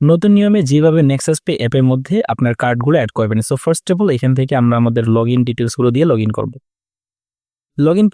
নতুন নিয়মে যেভাবে নেক্সাস পে অ্যাপের মধ্যে আপনার কার্ডগুলো অ্যাড করবেন। সো ফার্স্ট অফ অল এখান থেকে আমরা আমাদের লগ ইন ডিটেলসগুলো দিয়ে লগ ইন করব। লগ ইন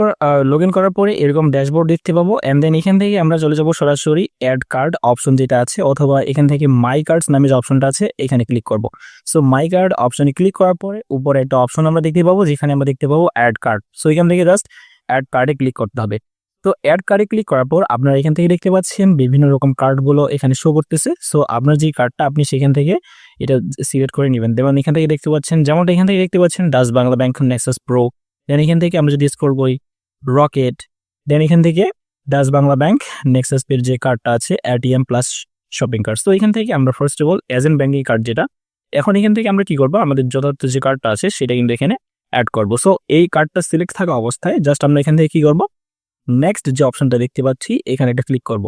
লগ ইন করার পরে এরকম ড্যাশবোর্ড দেখতে পাবো। অ্যান্ড দেন এখান থেকে আমরা চলে যাব সরাসরি অ্যাড কার্ড অপশন যেটা আছে, অথবা এখান থেকে মাই কার্ডস নামে যে অপশনটা আছে, এখানে ক্লিক করব। সো মাই কার্ড অপশনে ক্লিক করার পরে উপরে একটা অপশন আমরা দেখতে পাবো, যেখানে আমরা দেখতে পাবো অ্যাড কার্ড সো এখান থেকে জাস্ট অ্যাড কার্ডে ক্লিক করতে হবে। তো অ্যাড কার্ডে ক্লিক করার পর আপনারা এখান থেকে দেখতে পাচ্ছেন বিভিন্ন রকম কার্ডগুলো এখানে শো করতেছে। সো আপনার যে কার্ডটা আপনি সেখান থেকে এটা সিলেক্ট করে নেবেন। যেমন এখান থেকে দেখতে পাচ্ছেন, যেমনটা এখান থেকে দেখতে পাচ্ছেন Dutch Bangla bank Nexus pro then এখান থেকে আমরা যদি স্কোর করি রকেট দেন এখান থেকে ডাস বাংলা ব্যাংক নেক্সাস পের যে কার্ডটা আছে এটিএম প্লাস শপিং কার্ড তো এখান থেকে আমরা first of all agent banking card যেটা, এখন এখান থেকে আমরা কি করব? আমাদের যথার্থ যে কার্ডটা আছে, সেটা কিন্তু এখানে অ্যাড করব। সো এই কার্ডটা সিলেক্ট থাকা অবস্থায় জাস্ট আমরা এখান থেকে কি করব? নেক্সট যে অপশনটা দেখতে পাচ্ছি, এখানে একটা ক্লিক করব।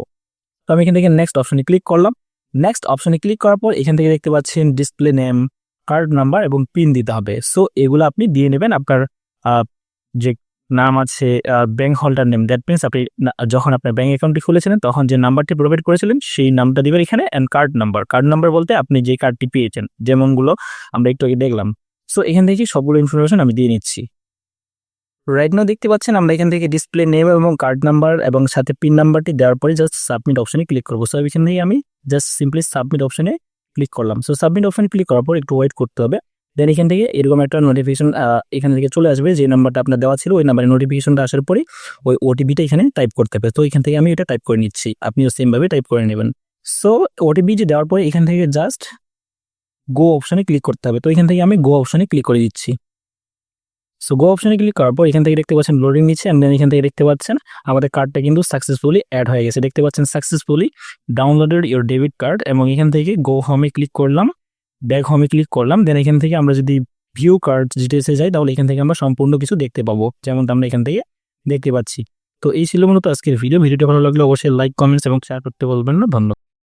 তো আমি এখান থেকে নেক্সট অপশনে ক্লিক করলাম। নেক্সট অপশনে ক্লিক করার পর এখান থেকে দেখতে পাচ্ছেন ডিসপ্লে নেম কার্ড নাম্বার এবং পিন দিতে হবে। সো এগুলো আপনি দিয়ে নেবেন আপনার যে নাম আছে bank holder name that means আপনি যখন আপনার ব্যাঙ্ক অ্যাকাউন্টটি খুলেছিলেন, তখন যে নাম্বারটি প্রোভাইড করেছিলেন, সেই নামটা দিবেন এখানে and card number card number বলতে আপনি যে কার্ডটি পেয়েছেন, যেমনগুলো আমরা একটু আগে দেখলাম। সো এখান থেকে সবগুলো ইনফরমেশন আমি দিয়ে নিচ্ছি। রাইট নাও দেখতে পাচ্ছেন, আমরা এখান থেকে ডিসপ্লে নেম এবং কার্ড নাম্বার এবং সাথে পিন নাম্বারটি দেওয়ার পরে জাস্ট সাবমিট অপশনে ক্লিক করব। সো এখান থেকে আমি জাস্ট সিম্পলি সাবমিট অপশনে ক্লিক করলাম। সো সাবমিট অপশনে ক্লিক করার পর একটু ওয়েট করতে হবে। দেন এখান থেকে এরকম একটা নোটিফিকেশন এখান থেকে চলে আসবে। যে নাম্বারটা আপনার দেওয়া ছিল, ওই নাম্বারে নোটিফিকেশনটা আসার পরে ওই ওটিপিটা এখানে টাইপ করতে হবে। তো, এখান থেকে আমি এটা টাইপ করে নিচ্ছি। আপনিও সেমভাবে টাইপ করে নেবেন। সো ওটিপি যে দেওয়ার পরে এখান থেকে জাস্ট গো অপশনে ক্লিক করতে হবে। তো, এখান থেকে আমি গো অপশনে ক্লিক করে দিচ্ছি। সো গো অপশনে ক্লিক করার পর এখান থেকে দেখতে পাচ্ছেন লোডিং নিচ্ছে অ্যান্ড দেন এখান থেকে দেখতে পাচ্ছেন আমাদের কার্ডটা কিন্তু সাকসেসফুলি অ্যাড হয়ে গেছে। দেখতে পাচ্ছেন successfully downloaded your debit card এবং এখান থেকে গো হোমে ক্লিক করলাম ব্যাক হোমে ক্লিক করলাম দেন এখান থেকে আমরা যদি ভিউ কার্ড ডিটেলসে যাই তাহলে এখান থেকে আমরা সম্পূর্ণ কিছু দেখতে পাবো, যেমনটা আমরা এখান থেকে দেখতে পাচ্ছি। তো এই ছিল মূলত আজকের ভিডিও ভিডিওটা ভালো লাগলে অবশ্যই লাইক কমেন্টস এবং শেয়ার করতে বলবেন না। ধন্যবাদ।